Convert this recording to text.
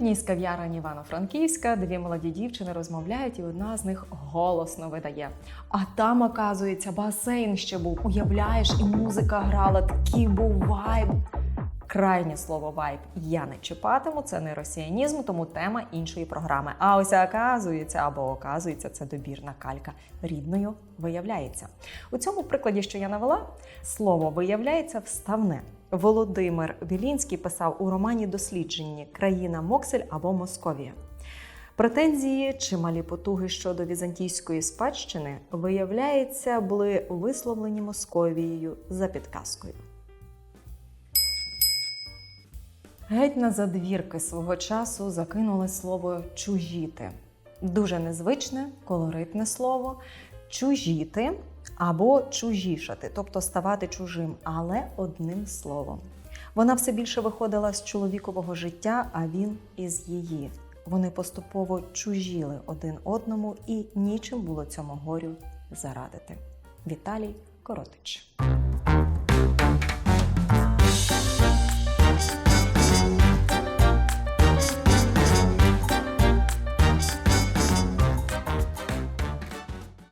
одній з кав'ярень Івано-Франківська дві молоді дівчини розмовляють, і одна з них голосно видає. А там, оказується, басейн ще був. Уявляєш, і музика грала, такий був вайб. Крайнє слово вайб я не чіпатиму, це не росіянізм, тому тема іншої програми. А ось оказується або оказується, це добірна калька рідною виявляється. У цьому прикладі, що я навела, слово виявляється вставне. Володимир Вілінський писав у романі Дослідженні Країна Моксель або Московія. Претензії чи малі потуги щодо візантійської спадщини, виявляється, були висловлені Московією за підказкою. Геть на задвірки свого часу закинули слово чужіти. Дуже незвичне, колоритне слово чужіти або чужішати, тобто ставати чужим, але одним словом. Вона все більше виходила з чоловікового життя, а він із її. Вони поступово чужіли один одному і нічим було цьому горю зарадити. Віталій Коротич.